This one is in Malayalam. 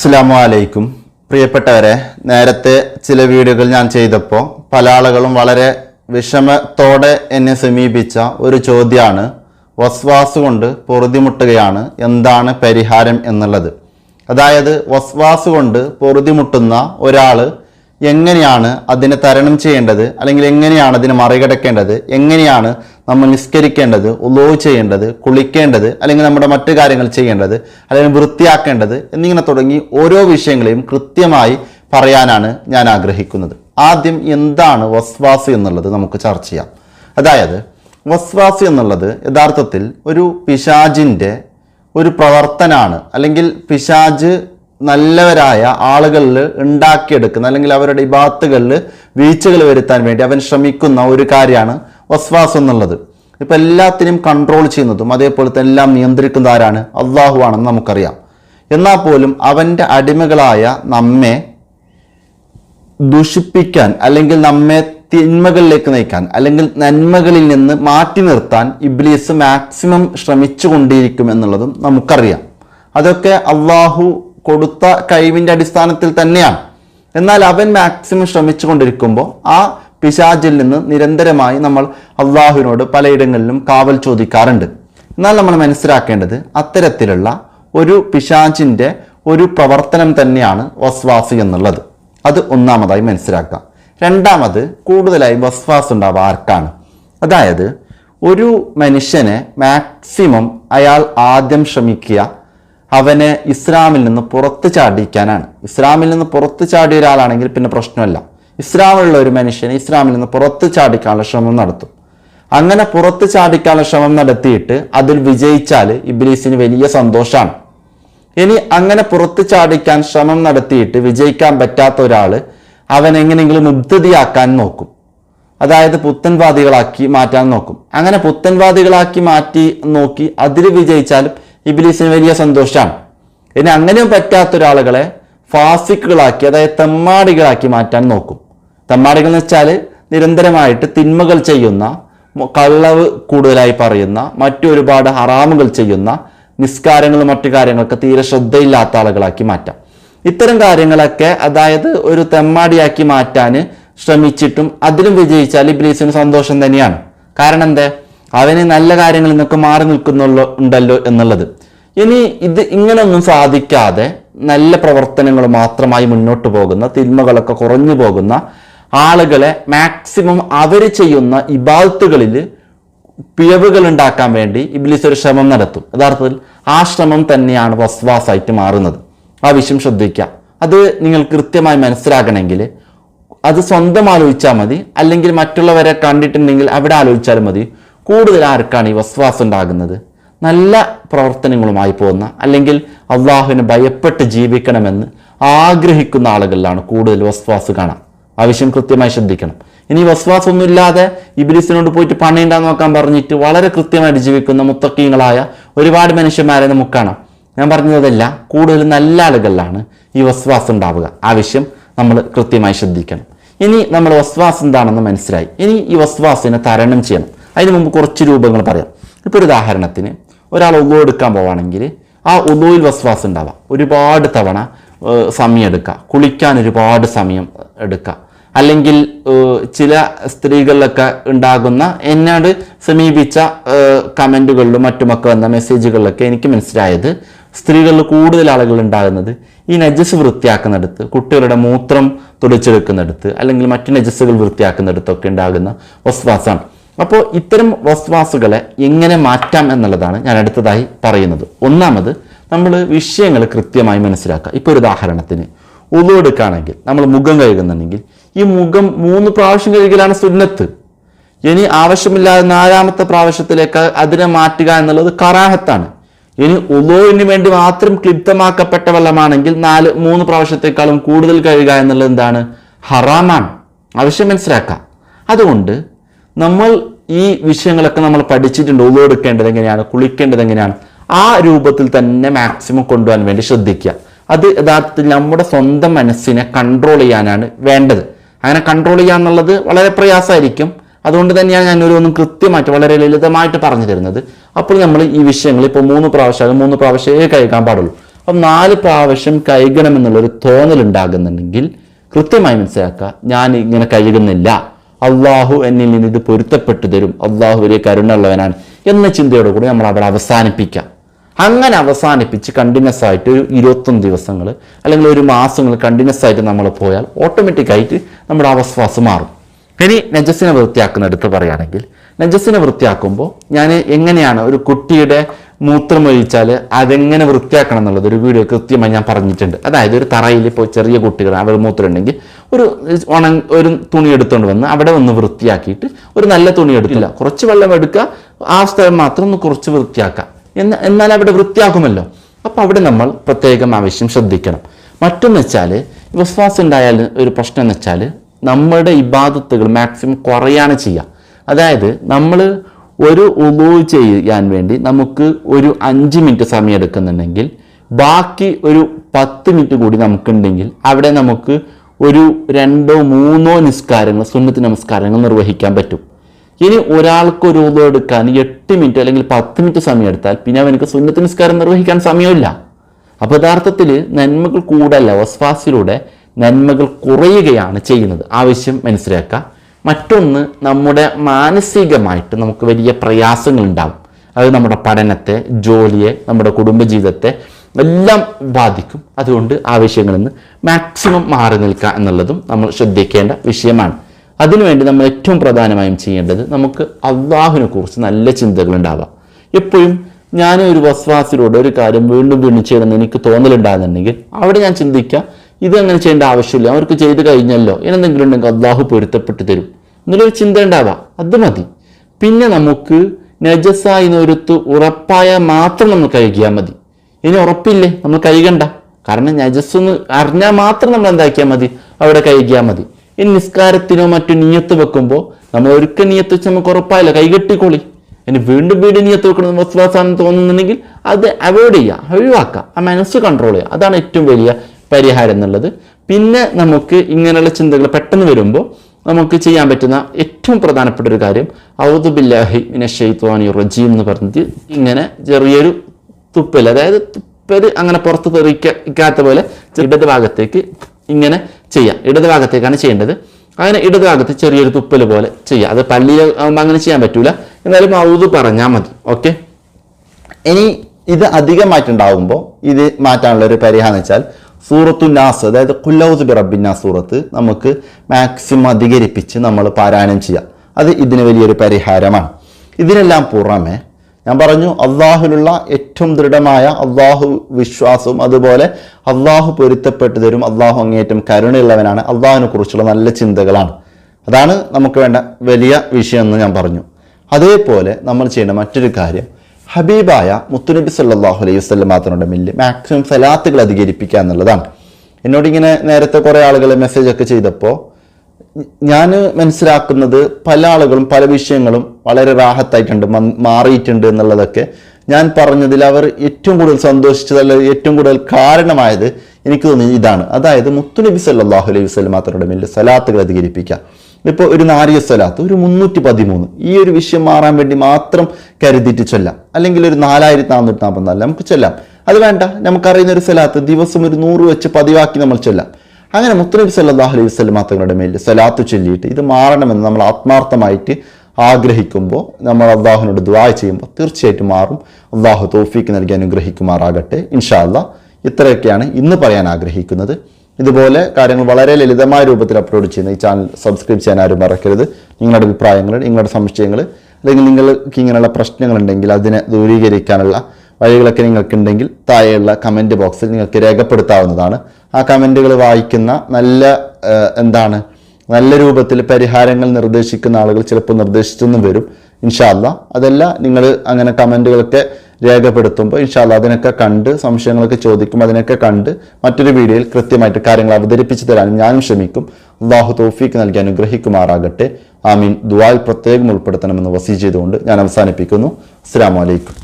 അസ്സാം വലൈക്കും പ്രിയപ്പെട്ടവരെ നേരത്തെ ചില വീഡിയോകൾ ഞാൻ ചെയ്തപ്പോൾ പല ആളുകളും വളരെ വിഷമത്തോടെ എന്നെ സമീപിച്ച ഒരു ചോദ്യമാണ് വസ്വാസ് കൊണ്ട് പൊറുതിമുട്ടുകയാണ്. എന്താണ് പരിഹാരം എന്നുള്ളത്? അതായത് വസ്വാസ് കൊണ്ട് പൊറുതിമുട്ടുന്ന ഒരാൾ എങ്ങനെയാണ് അതിനെ തരണം ചെയ്യേണ്ടത്? അല്ലെങ്കിൽ എങ്ങനെയാണ് അതിനെ മറികടക്കേണ്ടത്? എങ്ങനെയാണ് നമ്മൾ നിസ്കരിക്കേണ്ടത്? ഉലോവ് ചെയ്യേണ്ടത്? കുളിക്കേണ്ടത്? അല്ലെങ്കിൽ നമ്മുടെ മറ്റു കാര്യങ്ങൾ ചെയ്യേണ്ടത്? അല്ലെങ്കിൽ വൃത്തിയാക്കേണ്ടത്? എന്നിങ്ങനെ തുടങ്ങി ഓരോ വിഷയങ്ങളെയും കൃത്യമായി പറയാനാണ് ഞാൻ ആഗ്രഹിക്കുന്നത്. ആദ്യം എന്താണ് വസ്വാസ് എന്നുള്ളത് നമുക്ക് ചർച്ച ചെയ്യാം. അതായത് വസ്വാസ് എന്നുള്ളത് യഥാർത്ഥത്തിൽ ഒരു പിശാജിന്റെ ഒരു പ്രവർത്തനാണ്. അല്ലെങ്കിൽ പിശാജ് നല്ലവരായ ആളുകളിൽ ഉണ്ടാക്കിയെടുക്കുന്ന അല്ലെങ്കിൽ അവരുടെ ഇബാത്തുകളിൽ വീഴ്ചകൾ വരുത്താൻ വേണ്ടി അവൻ ശ്രമിക്കുന്ന ഒരു കാര്യമാണ് വസ്വാസ് എന്നുള്ളത്. ഇപ്പം എല്ലാത്തിനെയും കൺട്രോൾ ചെയ്യുന്നതും അതേപോലെ തന്നെ എല്ലാം നിയന്ത്രിക്കുന്ന ആരാണ്? അള്ളാഹു ആണെന്ന് നമുക്കറിയാം. എന്നാൽ പോലും അവന്റെ അടിമകളായ നമ്മെ ദുഷിപ്പിക്കാൻ അല്ലെങ്കിൽ നമ്മെ തിന്മകളിലേക്ക് നയിക്കാൻ അല്ലെങ്കിൽ നന്മകളിൽ നിന്ന് മാറ്റി നിർത്താൻ ഇബ്ലീസ് മാക്സിമം ശ്രമിച്ചു കൊണ്ടിരിക്കും എന്നുള്ളതും നമുക്കറിയാം. അതൊക്കെ അള്ളാഹു കൊടുത്ത കഴിവിന്റെ അടിസ്ഥാനത്തിൽ തന്നെയാണ്. എന്നാൽ അവൻ മാക്സിമം ശ്രമിച്ചു കൊണ്ടിരിക്കുമ്പോൾ ആ പിശാചിൽ നിന്ന് നിരന്തരമായി നമ്മൾ അള്ളാഹുവിനോട് പലയിടങ്ങളിലും കാവൽ ചോദിക്കാറുണ്ട്. എന്നാൽ നമ്മൾ മനസ്സിലാക്കേണ്ടത് അത്തരത്തിലുള്ള ഒരു പിശാചിന്റെ ഒരു പ്രവർത്തനം തന്നെയാണ് വസ്വാസി എന്നുള്ളത്. അത് ഒന്നാമതായി മനസ്സിലാക്കാം രണ്ടാമത് കൂടുതലായി വസ്വാസ് ഉണ്ടാവുക ആർക്കാണ്? അതായത് ഒരു മനുഷ്യനെ മാക്സിമം അയാൾ ആദ്യം ശ്രമിക്കുക അവനെ ഇസ്ലാമിൽ നിന്ന് പുറത്ത് ചാടിക്കാനാണ് ഇസ്ലാമിൽ നിന്ന് പുറത്ത് ചാടിയ ഒരാളാണെങ്കിൽ പിന്നെ പ്രശ്നമല്ല. ഇസ്ലാമിലുള്ള ഒരു മനുഷ്യനെ ഇസ്ലാമിൽ നിന്ന് പുറത്ത് ചാടിക്കാനുള്ള ശ്രമം നടത്തും. അങ്ങനെ പുറത്ത് ചാടിക്കാനുള്ള ശ്രമം നടത്തിയിട്ട് അതിൽ വിജയിച്ചാൽ ഇബ്ലീസിന് വലിയ സന്തോഷമാണ്. ഇനി അങ്ങനെ പുറത്ത് ചാടിക്കാൻ ശ്രമം നടത്തിയിട്ട് വിജയിക്കാൻ പറ്റാത്ത ഒരാൾ അവൻ എങ്ങനെയെങ്കിലും മുബ്തതിയാക്കാൻ നോക്കും. അതായത് പുത്തൻവാദികളാക്കി മാറ്റാൻ നോക്കും. അങ്ങനെ പുത്തൻവാദികളാക്കി മാറ്റി നോക്കി അതിൽ വിജയിച്ചാലും ഇബിലീസിന് വലിയ സന്തോഷമാണ് ഇനി അങ്ങനെയും പറ്റാത്ത ഒരാളുകളെ ഫാസിക്കുകളാക്കി അതായത് തെമ്മാടികളാക്കി മാറ്റാൻ നോക്കും. തെമ്മാടികൾ എന്ന് വെച്ചാൽ നിരന്തരമായിട്ട് തിന്മകൾ ചെയ്യുന്ന കള്ളവ് കൂടുതലായി പറയുന്ന മറ്റൊരുപാട് ഹറാമുകൾ ചെയ്യുന്ന നിസ്കാരങ്ങളും മറ്റു കാര്യങ്ങളൊക്കെ തീരെ ശ്രദ്ധയില്ലാത്ത ആളുകളാക്കി മാറ്റാം. ഇത്തരം കാര്യങ്ങളൊക്കെ അതായത് ഒരു തെമ്മാടിയാക്കി മാറ്റാൻ ശ്രമിച്ചിട്ടും അതിലും വിജയിച്ചാൽ ഇബ്ലീസിന് സന്തോഷം തന്നെയാണ്. കാരണം എന്താ? അവന് നല്ല കാര്യങ്ങളിൽ നിന്നൊക്കെ മാറി നിൽക്കുന്നുള്ളൂ ഉണ്ടല്ലോ എന്നുള്ളത്. ഇനി ഇത് ഇങ്ങനെയൊന്നും സാധിക്കാതെ നല്ല പ്രവർത്തനങ്ങൾ മാത്രമായി മുന്നോട്ട് പോകുന്ന തിന്മകളൊക്കെ കുറഞ്ഞു പോകുന്ന ആളുകളെ മാക്സിമം അവർ ചെയ്യുന്ന ഇബാദത്തുകളിൽ പിഴവുകൾ ഉണ്ടാക്കാൻ വേണ്ടി ഇബ്ലീസ് ഒരു ശ്രമം നടത്തും. യഥാർത്ഥത്തിൽ ആ ശ്രമം തന്നെയാണ് വസ്വാസായിട്ട് മാറുന്നത്. ആ വിഷയം ശ്രദ്ധിക്കുക. അത് നിങ്ങൾ കൃത്യമായി മനസ്സിലാക്കണമെങ്കിൽ അത് സ്വന്തം ആലോചിച്ചാൽ മതി. അല്ലെങ്കിൽ മറ്റുള്ളവരെ കണ്ടിട്ടുണ്ടെങ്കിൽ അവിടെ ആലോചിച്ചാലും മതി. കൂടുതൽ ആർക്കാണ് ഈ വസ്വാസം ഉണ്ടാകുന്നത് നല്ല പ്രവർത്തനങ്ങളുമായി പോകുന്ന അല്ലെങ്കിൽ അള്ളാഹുവിനെ ഭയപ്പെട്ട് ജീവിക്കണമെന്ന് ആഗ്രഹിക്കുന്ന ആളുകളിലാണ് കൂടുതൽ വസ്വാസ് കാണാം. ആവശ്യം കൃത്യമായി ശ്രദ്ധിക്കണം. ഇനി വസ്വാസൊന്നുമില്ലാതെ ഇബിലിസിനോട് പോയിട്ട് പണിയുണ്ടാന്ന് നോക്കാൻ പറഞ്ഞിട്ട് വളരെ കൃത്യമായിട്ട് ജീവിക്കുന്ന മുത്തക്കീങ്ങളായ ഒരുപാട് മനുഷ്യന്മാരെ നമുക്ക് കാണാം. ഞാൻ പറഞ്ഞതല്ല കൂടുതൽ നല്ല ആളുകളിലാണ് ഈ വസ്വാസം ഉണ്ടാവുക ആവശ്യം നമ്മൾ കൃത്യമായി ശ്രദ്ധിക്കണം. ഇനി നമ്മൾ വസ്വാസ് എന്താണെന്ന് മനസ്സിലായി. ഇനി ഈ വസ്വാസിനെ തരണം ചെയ്യണം. അതിന് മുമ്പ് കുറച്ച് രൂപങ്ങൾ പറയാം. ഇപ്പോൾ ഒരു ഉദാഹരണത്തിന് ഒരാൾ ഒന്നു എടുക്കാൻ പോവാണെങ്കിൽ ആ ഉള്ളുവിൽ വസ്വാസ് ഉണ്ടാവാം. ഒരുപാട് തവണ സമയം എടുക്കുക കുളിക്കാൻ ഒരുപാട് സമയം എടുക്കുക അല്ലെങ്കിൽ ചില സ്ത്രീകളിലൊക്കെ ഉണ്ടാകുന്ന എന്നോട് സമീപിച്ച കമന്റുകളിലും മറ്റുമൊക്കെ വന്ന മെസ്സേജുകളിലൊക്കെ എനിക്ക് മനസ്സിലായത്. സ്ത്രീകളിൽ കൂടുതൽ ആളുകൾ ഉണ്ടാകുന്നത് ഈ നജസ് വൃത്തിയാക്കുന്നിടത്ത് കുട്ടികളുടെ മൂത്രം തുടച്ചെടുക്കുന്നിടത്ത് അല്ലെങ്കിൽ മറ്റു നജസ്സുകൾ വൃത്തിയാക്കുന്നിടത്തൊക്കെ ഉണ്ടാകുന്ന വസ്വാസാണ്. അപ്പോൾ ഇത്തരം വസ്വാസുകളെ എങ്ങനെ മാറ്റാം എന്നുള്ളതാണ് ഞാൻ അടുത്തതായി പറയുന്നത്. ഒന്നാമത് നമ്മൾ വിഷയങ്ങൾ കൃത്യമായി മനസ്സിലാക്കുക. ഇപ്പോൾ ഒരു ഉദാഹരണത്തിന് ഉളു എടുക്കുകയാണെങ്കിൽ നമ്മൾ മുഖം കഴുകുന്നുണ്ടെങ്കിൽ ഈ മുഖം മൂന്ന് പ്രാവശ്യം കഴുകലാണ് സുന്നത്ത്. ഇനി ആവശ്യമില്ലാതെ നാലാമത്തെ പ്രാവശ്യത്തിലേക്ക് അതിനെ മാറ്റുക എന്നുള്ളത് കറാഹത്താണ്. ഇനി ഉലോവിന് വേണ്ടി മാത്രം ക്ലിപ്തമാക്കപ്പെട്ട വെള്ളമാണെങ്കിൽ നാല് മൂന്ന് പ്രാവശ്യത്തെക്കാളും കൂടുതൽ കഴുകുക എന്നുള്ളത് എന്താണ്? ഹറാമാണ്. ആവശ്യം മനസ്സിലാക്കാം അതുകൊണ്ട് നമ്മൾ ഈ വിഷയങ്ങളൊക്കെ നമ്മൾ പഠിച്ചിട്ടുണ്ട് ഉള്ളെടുക്കേണ്ടത് എങ്ങനെയാണ് കുളിക്കേണ്ടത് എങ്ങനെയാണ് ആ രൂപത്തിൽ തന്നെ മാക്സിമം കൊണ്ടുപോകാൻ വേണ്ടി ശ്രദ്ധിക്കുക. അത് യഥാർത്ഥത്തിൽ നമ്മുടെ സ്വന്തം മനസ്സിനെ കൺട്രോൾ ചെയ്യാനാണ് വേണ്ടത്. അങ്ങനെ കൺട്രോൾ ചെയ്യുക എന്നുള്ളത് വളരെ പ്രയാസമായിരിക്കും. അതുകൊണ്ട് തന്നെയാണ് ഞാൻ ഒന്നും കൃത്യമായിട്ട് വളരെ ലളിതമായിട്ട് പറഞ്ഞു തരുന്നത്. അപ്പോൾ നമ്മൾ ഈ വിഷയങ്ങൾ ഇപ്പോൾ മൂന്ന് പ്രാവശ്യം മൂന്ന് പ്രാവശ്യമേ കഴിക്കാൻ പാടുള്ളൂ. അപ്പം നാല് പ്രാവശ്യം കഴുകണമെന്നുള്ളൊരു തോന്നലുണ്ടാകുന്നുണ്ടെങ്കിൽ കൃത്യമായി മനസ്സിലാക്കുക ഞാൻ ഇങ്ങനെ കഴുകുന്നില്ല. അള്ളാഹു എന്നിൽ നിന്ന് ഇത് പൊരുത്തപ്പെട്ടു തരും. അള്ളാഹു വലിയ കരുണുള്ളവനാണ് എന്ന ചിന്തയോട് കൂടി നമ്മൾ അവിടെ അവസാനിപ്പിക്കാം. അങ്ങനെ അവസാനിപ്പിച്ച് കണ്ടിന്യൂസ് ആയിട്ട് ഒരു ഇരുപത്തൊന്ന് ദിവസങ്ങൾ അല്ലെങ്കിൽ ഒരു മാസങ്ങൾ കണ്ടിന്യൂസ് ആയിട്ട് നമ്മൾ പോയാൽ ഓട്ടോമാറ്റിക്കായിട്ട് നമ്മുടെ അവശ്വാസം മാറും. ഇനി നജസ്സിനെ വൃത്തിയാക്കുന്ന വൃത്തിയാക്കുന്നിടത്ത് പറയുകയാണെങ്കിൽ നജസ്സിനെ വൃത്തിയാക്കുമ്പോൾ ഞാൻ എങ്ങനെയാണ് ഒരു കുട്ടിയുടെ മൂത്രം ഒഴിച്ചാൽ അതെങ്ങനെ വൃത്തിയാക്കണം എന്നുള്ളത് ഒരു വീഡിയോ കൃത്യമായി ഞാൻ പറഞ്ഞിട്ടുണ്ട്. അതായത് ഒരു തറയിൽ ഇപ്പോൾ ചെറിയ കുട്ടികൾ അവർ മൂത്രം ഉണ്ടെങ്കിൽ ഒരു ഉണ ഒരു തുണി എടുത്തുകൊണ്ട് വന്ന് അവിടെ ഒന്ന് വൃത്തിയാക്കിയിട്ട് ഒരു നല്ല തുണി എടുക്കില്ല കുറച്ച് വെള്ളം എടുക്കുക ആ സ്ഥലം മാത്രം ഒന്ന് കുറച്ച് വൃത്തിയാക്കാം എന്ന് എന്നാൽ അവിടെ വൃത്തിയാക്കുമല്ലോ. അപ്പോൾ അവിടെ നമ്മൾ പ്രത്യേകം ആവശ്യം ശ്രദ്ധിക്കണം. മറ്റൊന്ന് വെച്ചാൽ വിശ്വാസം ഉണ്ടായാൽ ഒരു പ്രശ്നം എന്ന് വെച്ചാൽ നമ്മുടെ ഇബാദത്തുകൾ മാക്സിമം കുറയാണ് ചെയ്യുക. അതായത് നമ്മൾ ഒരു ഉളു ചെയ്യാൻ വേണ്ടി നമുക്ക് ഒരു അഞ്ച് മിനിറ്റ് സമയം എടുക്കുന്നുണ്ടെങ്കിൽ ബാക്കി ഒരു പത്ത് മിനിറ്റ് കൂടി നമുക്കുണ്ടെങ്കിൽ അവിടെ നമുക്ക് ഒരു രണ്ടോ മൂന്നോ നിസ്കാരങ്ങൾ സുന്നത്ത് നമസ്കാരങ്ങൾ നിർവഹിക്കാൻ പറ്റും. ഇനി ഒരാൾക്ക് ഒരു ഉദോ എടുക്കാൻ എട്ട് മിനിറ്റ് അല്ലെങ്കിൽ പത്ത് മിനിറ്റ് സമയം എടുത്താൽ പിന്നെ അവനക്ക് സുന്നത്ത് നിസ്കാരം നിർവഹിക്കാൻ സമയമില്ല. അപ്പോൾ യഥാർത്ഥത്തിൽ നന്മകൾ കൂടല്ല വസ്വാസിലൂടെ നന്മകൾ കുറയുകയാണ് ചെയ്യുന്നത്. ആവശ്യം മനസ്സിലാക്കുക. മറ്റൊന്ന് നമ്മുടെ മാനസികമായിട്ട് നമുക്ക് വലിയ പ്രയാസങ്ങൾ ഉണ്ടാവും അത് നമ്മുടെ പഠനത്തെ ജോലിയെ നമ്മുടെ കുടുംബജീവിതത്തെ എല്ലാം ബാധിക്കും. അതുകൊണ്ട് ആവശ്യങ്ങളിൽ നിന്ന് മാക്സിമം മാറി നിൽക്കുക എന്നുള്ളതും നമ്മൾ ശ്രദ്ധിക്കേണ്ട വിഷയമാണ്. അതിനുവേണ്ടി നമ്മൾ ഏറ്റവും പ്രധാനമായും ചെയ്യേണ്ടത് നമുക്ക് അള്ളാഹുവിനെ കുറിച്ച് നല്ല ചിന്തകൾ ഉണ്ടാവാം. എപ്പോഴും ഞാൻ ഒരു വസ്വാസിലൂടെ ഒരു കാര്യം വീണ്ടും വീണ്ടും ചെയ്യണമെന്ന് എനിക്ക് തോന്നലുണ്ടാകുന്നുണ്ടെങ്കിൽ അവിടെ ഞാൻ ചിന്തിക്കുക ഇത് അങ്ങനെ ചെയ്യേണ്ട ആവശ്യമില്ല അവർക്ക് ചെയ്ത് കഴിഞ്ഞല്ലോ എന്നെന്തെങ്കിലും ഉണ്ടെങ്കിൽ അള്ളാഹു പൊരുത്തപ്പെട്ട് തരും. എന്നുള്ളൊരു ചിന്ത ഉണ്ടാവാം. അത് മതി. പിന്നെ നമുക്ക് നജസായി നൊരുത്ത് ഉറപ്പായ മാത്രം നമ്മൾ കഴുകിയാൽ മതി. ഇനി ഉറപ്പില്ലേ? നമ്മൾ കഴുകണ്ട. കാരണം നജസ് എന്ന് അറിഞ്ഞാൽ മാത്രം നമ്മൾ എന്താക്കിയാൽ മതി. അവിടെ കഴുകിയാൽ മതി. ഇനി നിസ്കാരത്തിനോ മറ്റു നീയത്ത് വെക്കുമ്പോൾ നമ്മൾ ഒരിക്കൽ നീയത്ത് വെച്ച് നമുക്ക് ഉറപ്പായില്ല. കൈകെട്ടിക്കോളി ഇനി വീണ്ടും വീണ്ടും നീയത്ത് വെക്കണം വസ്വാസാണെന്ന് തോന്നുന്നുണ്ടെങ്കിൽ അത് അവോയ്ഡ് ചെയ്യുക. ഒഴിവാക്കുക. ആ മനസ്സ് കൺട്രോൾ ചെയ്യുക. അതാണ് ഏറ്റവും വലിയ പരിഹാരം എന്നുള്ളത്. പിന്നെ നമുക്ക് ഇങ്ങനെയുള്ള ചിന്തകൾ പെട്ടെന്ന് വരുമ്പോൾ നമുക്ക് ചെയ്യാൻ പറ്റുന്ന ഏറ്റവും പ്രധാനപ്പെട്ട ഒരു കാര്യം ഔദുബില്ലാഹി മിനഷെയ്ത്വാനി റജീം എന്ന് പറഞ്ഞിട്ട് ഇങ്ങനെ ചെറിയൊരു തുപ്പൽ അതായത് തുപ്പൽ അങ്ങനെ പുറത്ത് തെറിക്കാത്ത പോലെ ഇടത് ഭാഗത്തേക്ക് ഇങ്ങനെ ചെയ്യാം. ഇടത് ഭാഗത്തേക്കാണ് ചെയ്യേണ്ടത്. അങ്ങനെ ഇടത് ഭാഗത്ത് ചെറിയൊരു തുപ്പൽ പോലെ ചെയ്യാം. അത് പള്ളിയിൽ ആകുമ്പോൾ അങ്ങനെ ചെയ്യാൻ പറ്റൂല. എന്നാലും മൗത് പറഞ്ഞാൽ മതി. ഓക്കെ? ഇനി ഇത് അധികമായിട്ടുണ്ടാകുമ്പോൾ ഇത് മാറ്റാനുള്ള ഒരു പരിഹാരം വെച്ചാൽ സൂറത്തു നാസ് അതായത് കുല്ലൗസ് ബി റബ്ബിന്ന സൂറത്ത് നമുക്ക് മാക്സിമം അധികരിപ്പിച്ച് നമ്മൾ പാരായണം ചെയ്യാം. അത് ഇതിന് വലിയൊരു പരിഹാരമാണ്. ഇതിനെല്ലാം പുറമെ ഞാൻ പറഞ്ഞു അള്ളാഹുലുള്ള ഏറ്റവും ദൃഢമായ അള്ളാഹു വിശ്വാസവും അതുപോലെ അള്ളാഹു പൊരുത്തപ്പെട്ടു തരും അള്ളാഹു അങ്ങേറ്റം കരുണയുള്ളവനാണ് അള്ളാഹുവിനെ കുറിച്ചുള്ള നല്ല ചിന്തകളാണ്. അതാണ് നമുക്ക് വേണ്ട വലിയ വിഷയം എന്ന് ഞാൻ പറഞ്ഞു. അതേപോലെ നമ്മൾ ചെയ്യേണ്ട മറ്റൊരു കാര്യം ഹബീബായ മുത്തുനബി സല്ലാഹു അലൈഹി വസ്ലം മാത്രമുണ്ട് മില്ല് മാക്സിമം സലാത്തുകൾ അധികരിപ്പിക്കുക എന്നുള്ളതാണ്. എന്നോടിങ്ങനെ നേരത്തെ കുറേ ആളുകൾ മെസ്സേജൊക്കെ ചെയ്തപ്പോൾ ഞാൻ മനസ്സിലാക്കുന്നത് പല ആളുകളും പല വിഷയങ്ങളും വളരെ റാഹത്തായിട്ടുണ്ട് മാറിയിട്ടുണ്ട് എന്നുള്ളതൊക്കെ. ഞാൻ പറഞ്ഞതിൽ അവർ ഏറ്റവും കൂടുതൽ സന്തോഷിച്ചത് അല്ലെങ്കിൽ ഏറ്റവും കൂടുതൽ കാരണമായത് എനിക്ക് തോന്നി ഇതാണ്. അതായത് മുത്തുനബി സല്ലാഹു അലൈഹി വസ്ലം മാത്രയുടെ മേലെ സലാത്തുകൾ അധികരിപ്പിക്കുക ഇപ്പോൾ ഒരു നാരിയ സ്വലാത്ത് ഒരു മുന്നൂറ്റി പതിമൂന്ന് ഈ ഒരു വിഷയം മാറാൻ വേണ്ടി മാത്രം കരുതിയിട്ട് ചൊല്ലാം. അല്ലെങ്കിൽ ഒരു നാലായിരത്തി നാനൂറ്റി നാൽപ്പത്തിനാല് നമുക്ക് ചൊല്ലാം. അത് വേണ്ട നമുക്കറിയുന്ന ഒരു സ്വലാത്ത് ദിവസം ഒരു നൂറ് വെച്ച് പതിവാക്കി നമ്മൾ ചൊല്ലാം. അങ്ങനെ മുത്തനബി സല്ലാഹു അലൈഹി വസ്ലം തങ്ങളുടെ മേൽ സലാത്ത് ചൊല്ലിയിട്ട് ഇത് മാറണമെന്ന് നമ്മൾ ആത്മാർത്ഥമായിട്ട് ആഗ്രഹിക്കുമ്പോൾ നമ്മൾ അള്ളാഹുവിനോട് ദ്വാ ചെയ്യുമ്പോൾ തീർച്ചയായിട്ടും മാറും. അള്ളാഹു തോഫീക്ക് നൽകി അനുഗ്രഹിക്കുമാറാകട്ടെ. ഇൻഷാല്ല ഇത്രയൊക്കെയാണ് ഇന്ന് പറയാൻ ആഗ്രഹിക്കുന്നത്. ഇതുപോലെ കാര്യങ്ങൾ വളരെ ലളിതമായ രൂപത്തിൽ അപ്ലോഡ് ചെയ്യുന്ന ഈ ചാനൽ സബ്സ്ക്രൈബ് ചെയ്യാൻ ആരും മറക്കരുത്. നിങ്ങളുടെ അഭിപ്രായങ്ങൾ നിങ്ങളുടെ സംശയങ്ങൾ അല്ലെങ്കിൽ നിങ്ങൾക്ക് ഇങ്ങനെയുള്ള പ്രശ്നങ്ങളുണ്ടെങ്കിൽ അതിനെ ദൂരീകരിക്കാനുള്ള വഴികളൊക്കെ നിങ്ങൾക്കുണ്ടെങ്കിൽ താഴെയുള്ള കമന്റ് ബോക്സിൽ നിങ്ങൾക്ക് രേഖപ്പെടുത്താവുന്നതാണ്. ആ കമന്റുകൾ വായിക്കുന്ന നല്ല എന്താണ്? നല്ല രൂപത്തിൽ പരിഹാരങ്ങൾ നിർദ്ദേശിക്കുന്ന ആളുകൾ ചിലപ്പോൾ നിർദ്ദേശിച്ചൊന്നും വരും. ഇൻഷാല്ല അതല്ല നിങ്ങൾ അങ്ങനെ കമന്റുകളൊക്കെ രേഖപ്പെടുത്തുമ്പോൾ ഇൻഷാല്ല അതിനൊക്കെ കണ്ട് സംശയങ്ങളൊക്കെ ചോദിക്കും അതിനൊക്കെ കണ്ട് മറ്റൊരു വീഡിയോയിൽ കൃത്യമായിട്ട് കാര്യങ്ങൾ അവതരിപ്പിച്ച് തരാൻ ഞാനും ശ്രമിക്കും. അള്ളാഹു തോഫീക്ക് നൽകി അനുഗ്രഹിക്കുമാറാകട്ടെ. ആമീൻ. ദുവാൽ പ്രത്യേകം ഉൾപ്പെടുത്തണമെന്ന് വസീ ചെയ്തുകൊണ്ട് ഞാൻ അവസാനിപ്പിക്കുന്നു. അസ്സാം വലൈക്കും